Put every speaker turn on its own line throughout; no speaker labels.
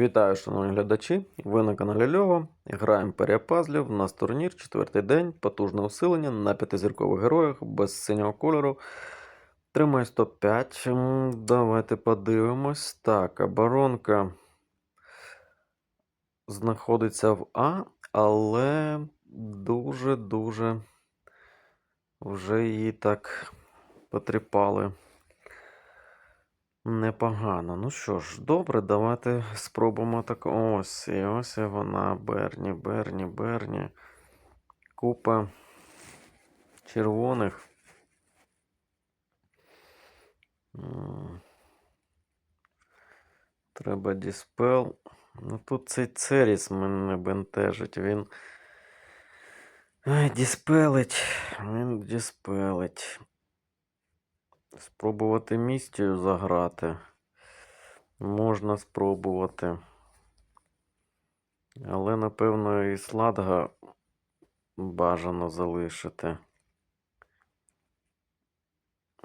Вітаю, шановні глядачі! Ви на каналі Льова. Граємо перепазлів. У нас турнір, четвертий день, потужне усилення на п'ятизіркових героях без синього кольору. Тримай 105. М, Давайте подивимось. Так, оборонка знаходиться в А, але дуже-дуже вже її так потріпали. Непогано. Ну що ж, добре, давайте спробуємо так. Ось, і ось вона. Берні, Берні, Берні. Купа червоних. Треба діспел. Ну тут цей Церіс мене бентежить. Він. Діспелить. Він діспелить. Спробувати містію заграти. Можна спробувати. Але, напевно, і сладга бажано залишити.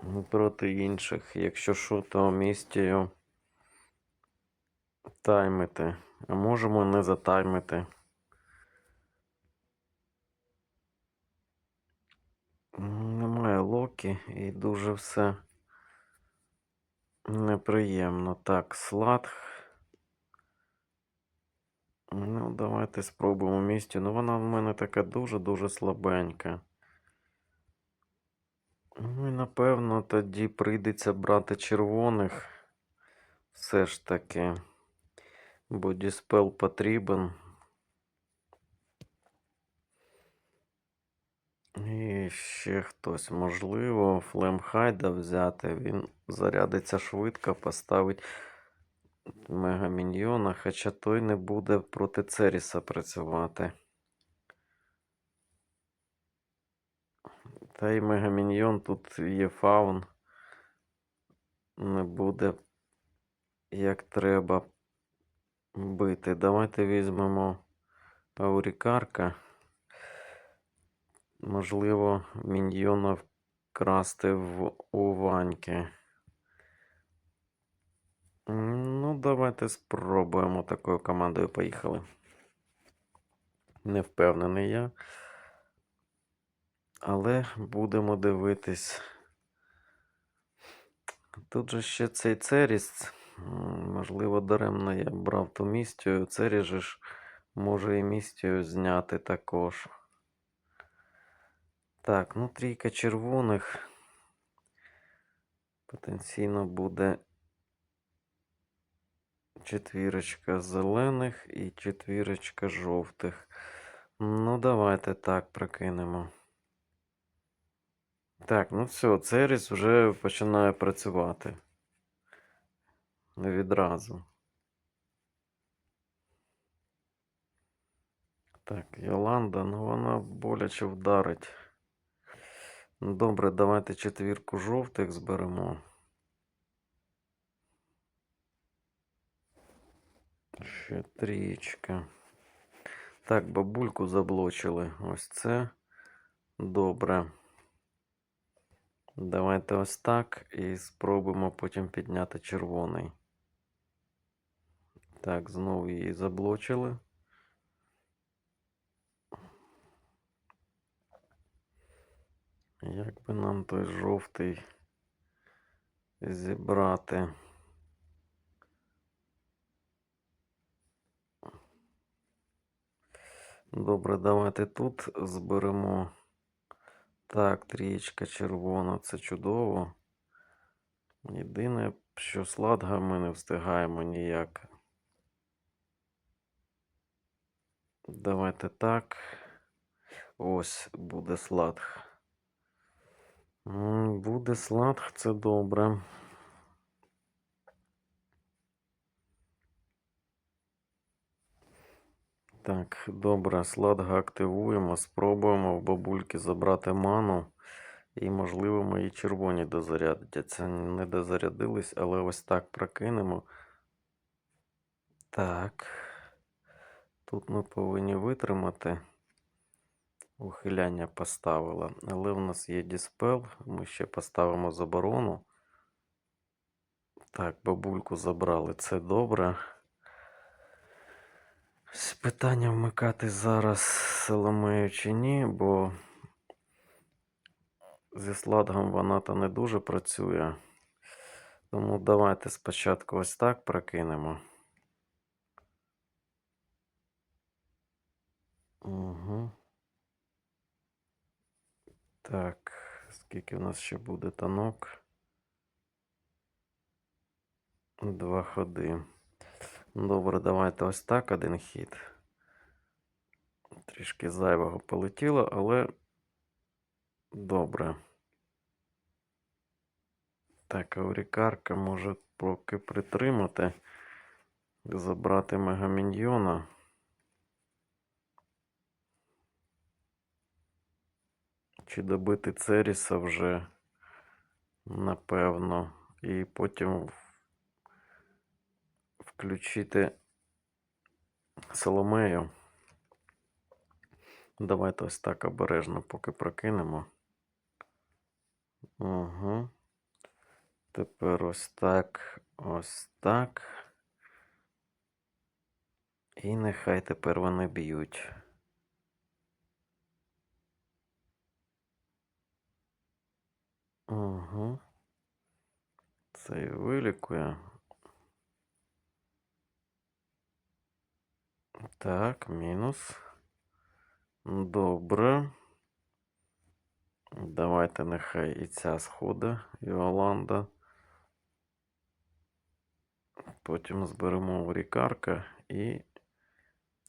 Ну, Проти інших. Якщо що, то містію таймити. А можемо не затаймити. Немає локі і дуже все неприємно. Так, сладг. Ну, давайте спробуємо місті. Ну, вона в мене така дуже-дуже слабенька. Ну і напевно тоді прийдеться брати червоних. Все ж таки. Бо діспел потрібен. І ще хтось, можливо, Флемхайда взяти. Він зарядиться швидко, поставить мегаміньйона, хоча той не буде проти Церіса працювати. Та й мегаміньйон тут є фаун. Не буде як треба бити. Давайте візьмемо Аурікарка. Можливо, міньйона вкрасти в у Ваньки. Ну, давайте спробуємо такою командою. Поїхали. Не впевнений я. Але будемо дивитись. Тут же ще цей Церіс. Можливо, даремно я брав ту містію. Церіс же ж може і містію зняти також. Так, ну трійка червоних. Потенційно буде четвірочка зелених і четвірочка жовтих. Ну, давайте так прокинемо. Так, ну все, Церіс вже починає працювати. Відразу. Так, Йоланда, ну вона боляче вдарить. Ну, Добре, давайте четвірку жовтих зберемо. Ще трієчка. Так, бабульку заблочили. Ось це. Добре. Давайте ось так і спробуємо потім підняти червоний. Так, знову її заблочили. Як би нам той жовтий зібрати? Добре, давайте тут зберемо. Так, трієчка червона, це чудово. Єдине, що сладга ми не встигаємо ніяк. Давайте так. Ось буде сладг. Буде сладг, це добре. Так, добре, сладга активуємо. Спробуємо в бабульки забрати ману. І, можливо, мої червоні дозарядяться. Не дозарядились, але ось так прокинемо. Так. Тут ми повинні витримати. Ухиляння поставила. Але в нас є діспел. Ми ще поставимо заборону. Так, бабульку забрали. Це добре. Питання вмикати зараз Соломею чи ні, бо зі сладгом вона то не дуже працює. Тому давайте спочатку ось так прокинемо. Угу. Так, скільки в нас ще буде танок? Два ходи. Добре, давайте ось так один хід. Трішки зайвого полетіло, але добре. Так, аурікарка може поки притримати, забрати мегаміньйона. Чи добити Церіса вже, напевно, і потім включити Соломею. Давайте ось так обережно поки прокинемо. Угу. Тепер ось так, ось так. І нехай тепер вони б'ють. Угу. Це і вилікує. Так, мінус. Добре. Давайте нехай і ця сходить, Іоланда. Потім зберемо Рікарка і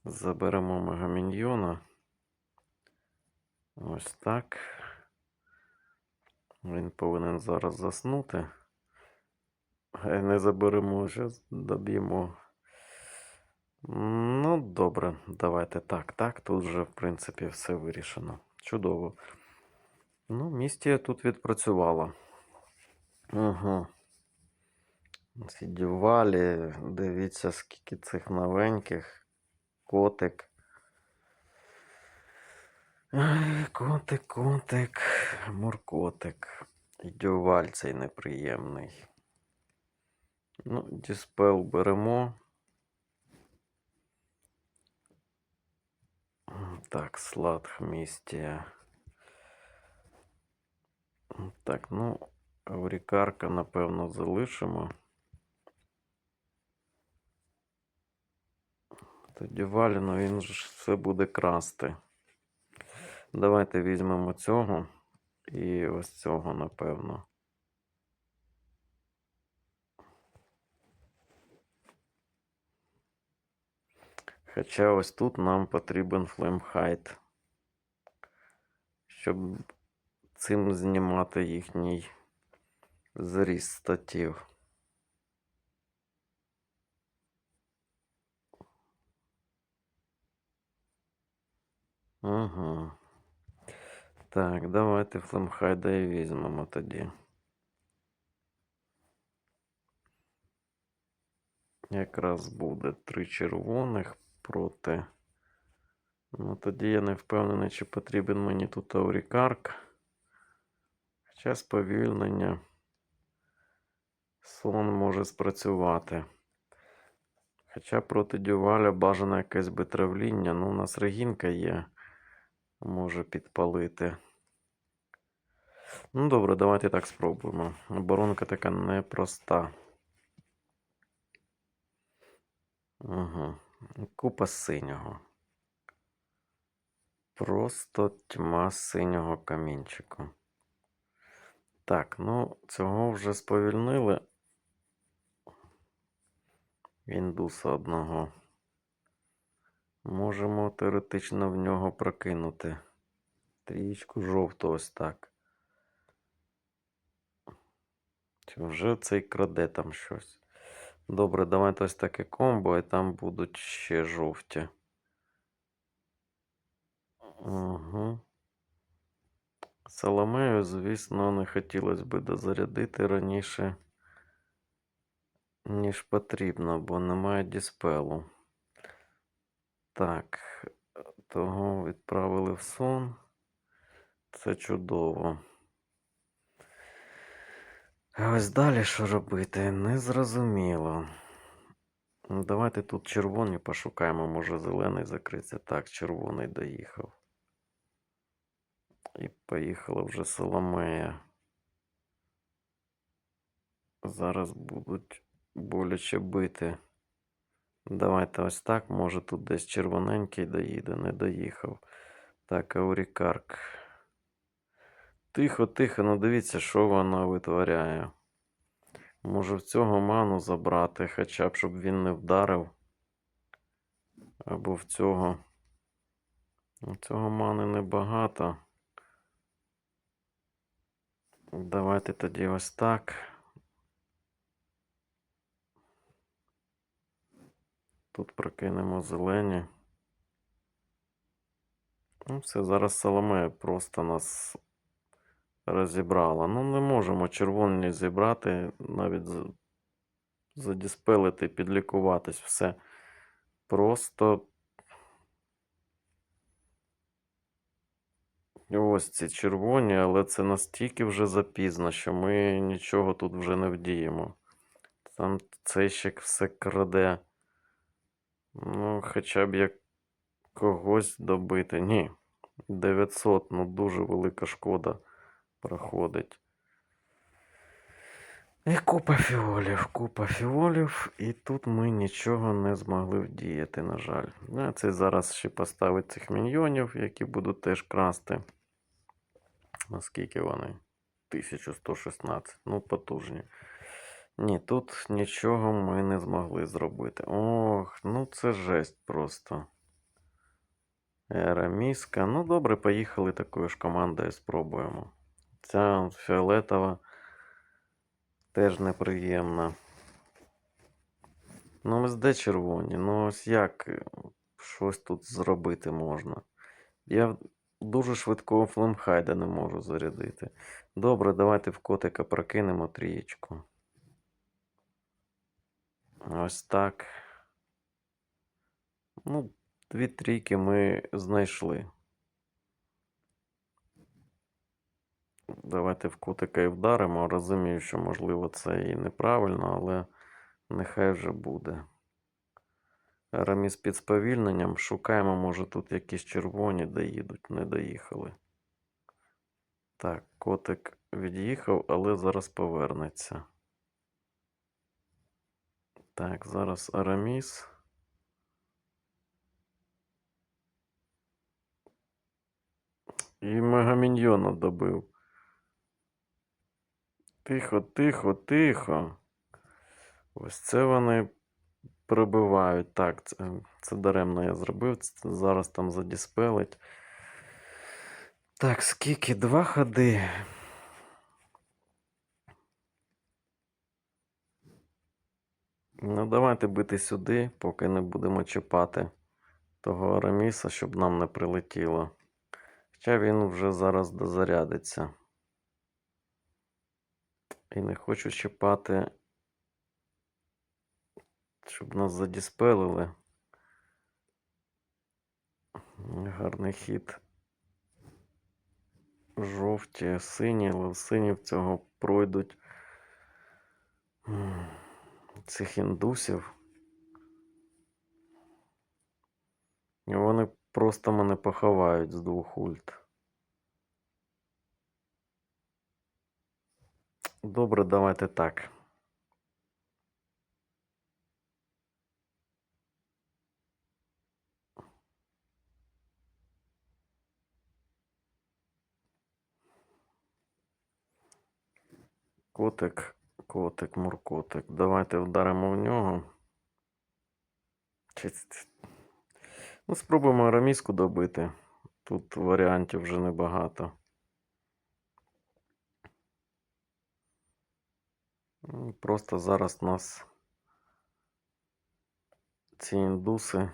заберемо Мегаміньйона. Ось так. Він повинен зараз заснути. Е, Не заберемо, зараз доб'ємо. Ну, добре, давайте так. Так, тут вже, в принципі, все вирішено. Чудово. Ну, містія тут відпрацювала. Угу. Ці дивіться, скільки цих новеньких. Котик. Ай, котик, котик, муркотик. І дюваль цей неприємний. Ну, діспел беремо. Так, сладх містія. Так, ну, Аврікарка, напевно, залишимо. Тоді Валіно, він ж все буде красти. Давайте візьмемо цього і ось цього, напевно. Хоча ось тут нам потрібен флеймхайт, щоб цим знімати їхній зріст статів. Ага. Так, давайте флемхайда і візьмемо тоді. Якраз буде три червоних проти. Ну, тоді я не впевнений, чи потрібен мені тут аурікарк. Хоча сповільнення. Сон може спрацювати. Хоча проти дюваля бажано якесь би травління. Ну, у нас регінка є. Може підпалити. Ну, добре, давайте так спробуємо. Оборонка така непроста. Угу. Купа синього. Просто тьма синього камінчику. Так, ну, цього вже сповільнили. Індуса одного. Можемо теоретично в нього прокинути. Трієчку жовту ось так. Чи вже цей краде там щось? Добре, давайте ось таке комбо, і там будуть ще жовті. Угу. Соломею, звісно, не хотілося би дозарядити раніше, ніж потрібно, бо немає діспелу. Так, того відправили в сон. Це чудово. А ось далі що робити? Незрозуміло. Ну, Давайте тут червоні пошукаємо, може зелений закриться. Так, червоний доїхав. І поїхала вже Соломея. Зараз будуть боляче бити. Давайте ось так. Може тут десь червоненький доїде, не доїхав. Так, Аурікарк. Тихо, тихо, ну дивіться, що вона витворяє. Може в цього ману забрати, хоча б щоб він не вдарив. Або в цього. У цього мани небагато. Давайте тоді ось так. Тут прокинемо зелені. Ну, все, зараз Соломея просто нас розібрала. Ну, не можемо червоні зібрати, навіть задіспелити, підлікуватись. Все. Просто. Ось ці червоні, але це настільки вже запізно, що ми нічого тут вже не вдіємо. Там цей ще все краде. Ну, хоча б як когось добити. Ні. 900, ну дуже велика шкода проходить. І купа фіолів, купа фіолів, і тут ми нічого не змогли вдіяти, на жаль. А це зараз ще поставить цих міньйонів, які будуть теж красти. Наскільки вони? 1116. Ну, потужні. Ні, тут нічого ми не змогли зробити. Ох, ну це жесть просто. Ераміска. Ну, добре, поїхали такою ж командою, спробуємо. Ця фіолетова теж неприємна. Ну, ось де червоні? Ну, ось як е, щось тут зробити можна. Я дуже швидкого флемхайда не можу зарядити. Добре, давайте в котика прокинемо трієчку. Ось так. Ну, дві трійки ми знайшли. Давайте в котика і вдаримо. Розумію, що можливо це і неправильно, але нехай вже буде. Раміс під сповільненням. Шукаємо, може тут якісь червоні доїдуть, не доїхали. Так, котик від'їхав, але зараз повернеться. Так, зараз Араміс. І мегаміньйона добив. Тихо, тихо, тихо. Ось це вони прибивають. Так, це, це даремно я зробив. Це зараз там задіспелить. Так, скільки? Два ходи. Ну, давайте бити сюди, поки не будемо чіпати того Араміса, щоб нам не прилетіло. Хоча він вже зараз дозарядиться. І не хочу чіпати, щоб нас задіспелили. Гарний хід. Жовті, сині, але сині в цього пройдуть цих індусів. І вони просто мене поховають з двох ульт. Добре, давайте так. Котик, котик, муркотик. Давайте вдаримо в нього. Ну, спробуємо араміску добити. Тут варіантів вже небагато. Просто зараз нас ці індуси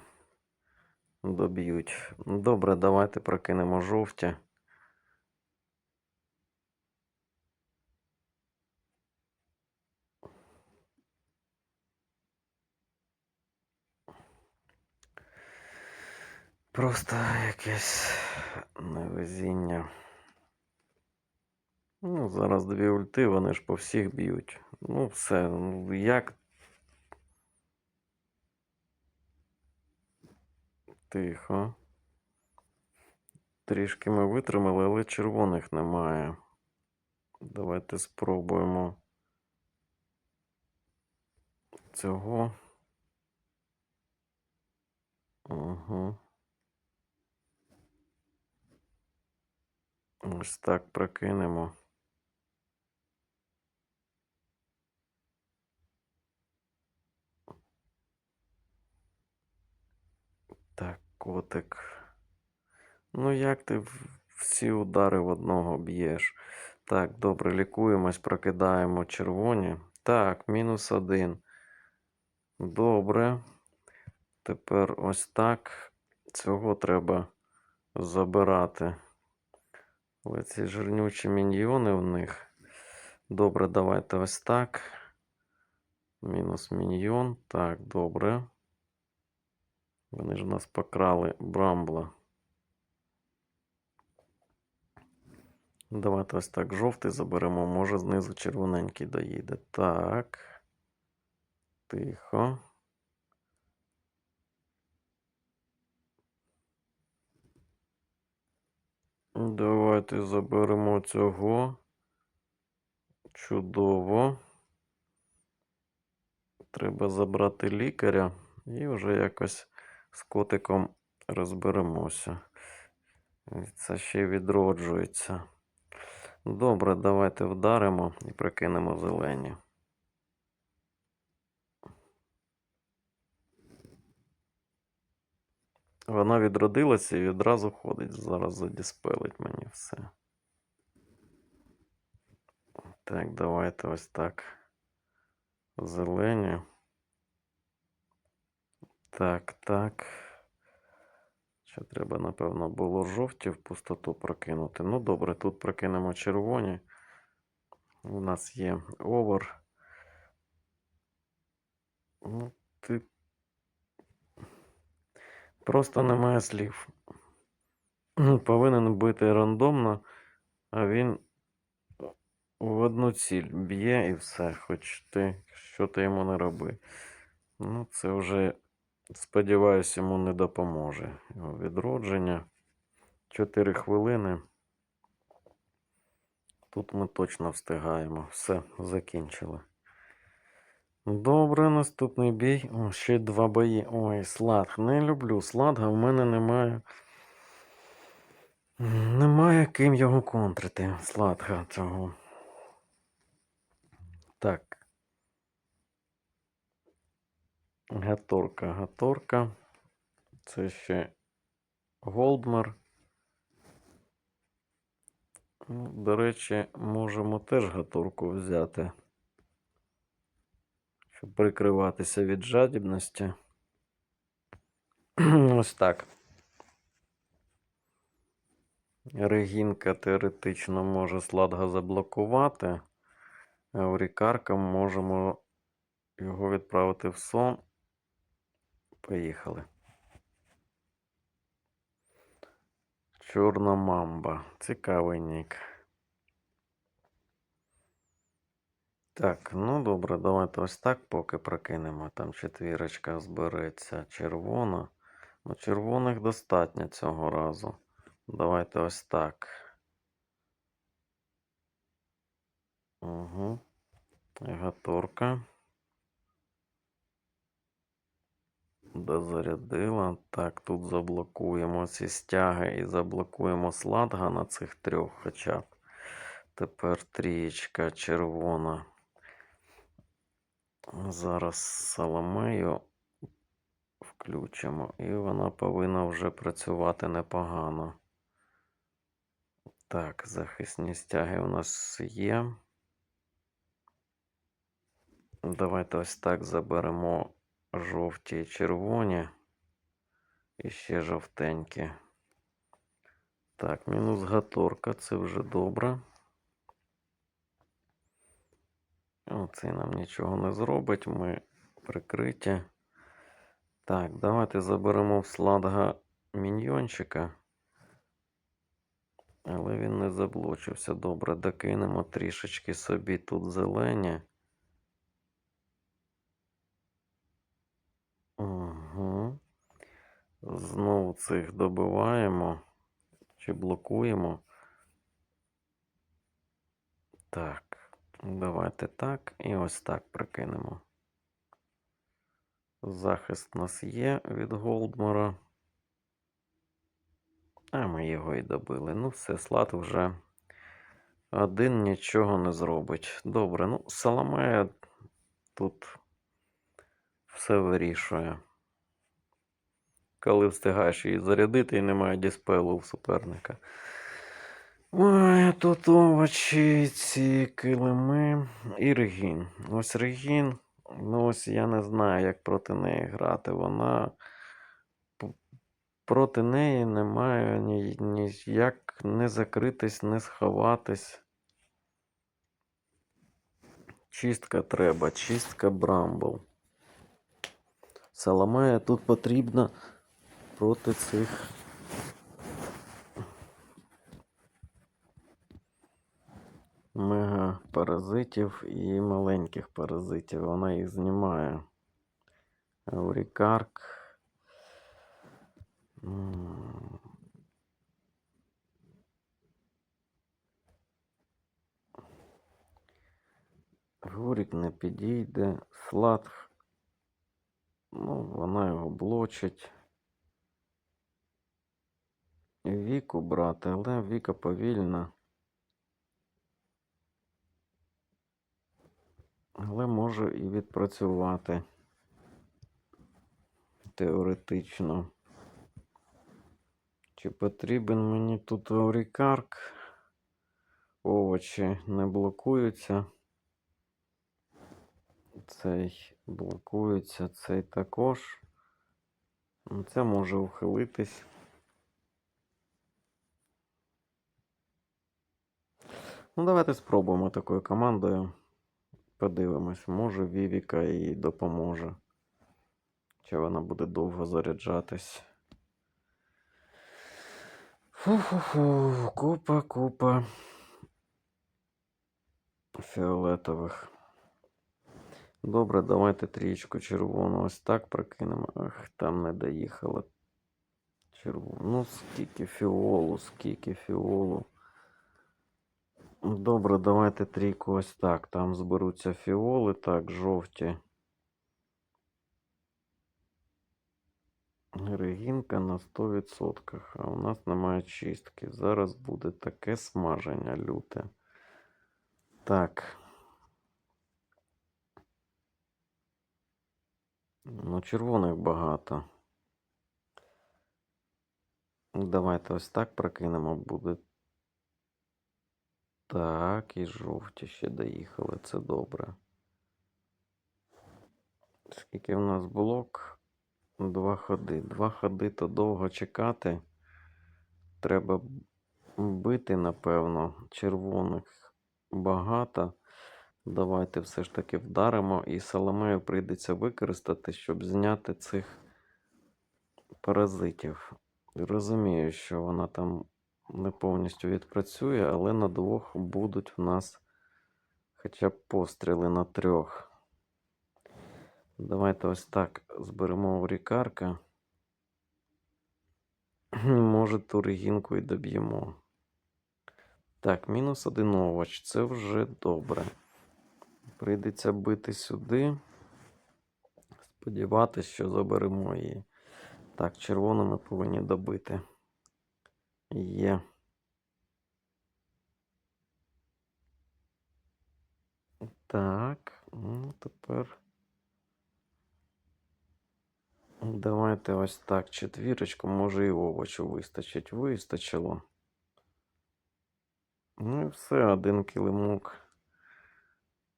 доб'ють. Добре, давайте прокинемо жовті. Просто якесь невезіння. Ну, зараз дві ульти, вони ж по всіх б'ють. Ну, все. Ну, як Тихо. Трішки ми витримали, але червоних немає. Давайте спробуємо цього. Угу. Ось так прокинемо. Так, котик. Ну, як ти всі удари в одного б'єш? Так, добре, лікуємось, прокидаємо червоні. Так, мінус один. Добре. Тепер ось так. Цього треба забирати. Але ці жирнючі міньйони в них. Добре, давайте ось так. Мінус міньйон. Так, добре. Вони ж у нас покрали Брамбла. Давайте ось так жовтий заберемо. Може знизу червоненький доїде. Так. Тихо. Давайте заберемо цього. Чудово. Треба забрати лікаря і вже якось з котиком розберемося. Це ще відроджується. Добре, давайте вдаримо і прикинемо зелені. Вона відродилася і відразу ходить. Зараз задіспелить мені все. Так, давайте ось так. Зелені. Так, так. Ще треба, напевно, було жовті в пустоту прокинути. Ну, добре, тут прокинемо червоні. У нас є овер. Ну, ти... Просто немає слів. Повинен бити рандомно, а він в одну ціль б'є і все, хоч ти що ти йому не роби. Ну, це вже, сподіваюся, йому не допоможе. Його відродження. 4 хвилини. Тут ми точно встигаємо. Все, закінчили. Добре, наступний бій. О, ще два бої. Ой, сладг. Не люблю сладга, в мене немає. Немає ким його контрити. Сладга цього. Так. Гаторка, гаторка. Це ще Голдмер. Ну, До речі, можемо теж гаторку взяти. Щоб прикриватися від жадібності. Ось так. Регінка теоретично може сладга заблокувати. А у можемо його відправити в сон. Поїхали. Чорна мамба. Цікавий нік. Так, ну добре, давайте ось так поки прокинемо. Там четвірочка збереться. Червона. Ну, червоних достатньо цього разу. Давайте ось так. Угу. Гаторка. Дозарядила. Так, тут заблокуємо ці стяги і заблокуємо сладга на цих трьох хоча б. Тепер трієчка червона. Зараз Соломею включимо, і вона повинна вже працювати непогано. Так, захисні стяги у нас є. Давайте ось так заберемо жовті і червоні. І ще жовтенькі. Так, мінус гаторка, це вже добре. Оцей нам нічого не зробить, ми прикриті. Так, давайте заберемо в сладга міньйончика. Але він не заблочився. Добре, докинемо трішечки собі тут зелені. Угу. Знову цих добиваємо чи блокуємо. Так, давайте так і ось так прикинемо. Захист у нас є від Голдмора. А ми його і добили. Ну, все, слад вже один нічого не зробить. Добре, ну, Саламея тут все вирішує. Коли встигаєш її зарядити і немає діспелу у суперника. Ой, тут овочі, ці килими і регін. Ось регін. Ну, ось я не знаю, як проти неї грати. Вона проти неї немає ні, ніяк не закритись, не сховатись. Чистка треба, чистка Брамбл. Саламея тут потрібна проти цих. Мега паразитів і маленьких паразитів. Вона їх знімає. Аурікарк. Гурік не підійде. Слад. Ну, вона його блочить. Віку брати, але Віка повільна. Але може і відпрацювати теоретично. Чи потрібен мені тут аурікарк? Овочі не блокуються. Цей блокується, цей також. Ну, Це може ухилитись. Ну, давайте спробуємо такою командою. Подивимось, може Вівіка їй допоможе. Чи вона буде довго заряджатись. Фу-фу-фу, купа, купа фіолетових. Добре, давайте трієчку червону ось так прокинемо. Ах, там не доїхала. Червону. Ну, скільки фіолу, скільки фіолу. Добре, давайте трійку ось так. Там зберуться фіоли, так, жовті. Регінка на 100%. А у нас немає чистки. Зараз буде таке смаження люте. Так. Ну, червоних багато. Давайте ось так прокинемо. Буде. Так, і жовті ще доїхали. Це добре. Скільки в нас блок? Два ходи. Два ходи то довго чекати. Треба бити, напевно. Червоних багато. Давайте все ж таки вдаримо. І Соломею прийдеться використати, щоб зняти цих паразитів. Розумію, що вона там не повністю відпрацює, але на двох будуть в нас хоча б постріли на трьох. Давайте ось так зберемо в рікарка. Може, ту регінку і доб'ємо. Так, мінус один овоч. Це вже добре. Прийдеться бити сюди. Сподіватися, що заберемо її. Так, червону ми повинні добити. Є. Так, ну тепер. Давайте ось так. Четвірочку, може і овочу вистачить. Вистачило. Ну і все, один килимок.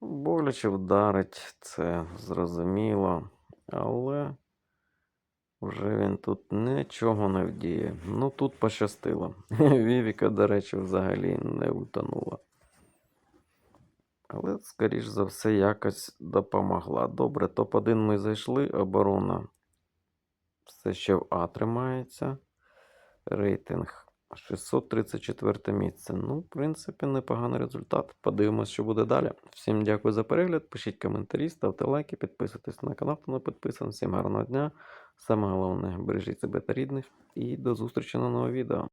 Боляче вдарить, це зрозуміло. Але вже він тут нічого не вдіє. Ну тут пощастило. Вівіка, до речі, взагалі не утонула. Але, скоріш за все, якось допомогла. Добре, топ-1 ми зайшли, оборона все ще в А тримається. Рейтинг 634 місце. Ну, в принципі, непоганий результат. Подивимось, що буде далі. Всім дякую за перегляд. Пишіть коментарі, ставте лайки, підписуйтесь на канал, хто не підписаний. Всім гарного дня. Саме головне, бережіть себе та рідних. І до зустрічі на новому відео.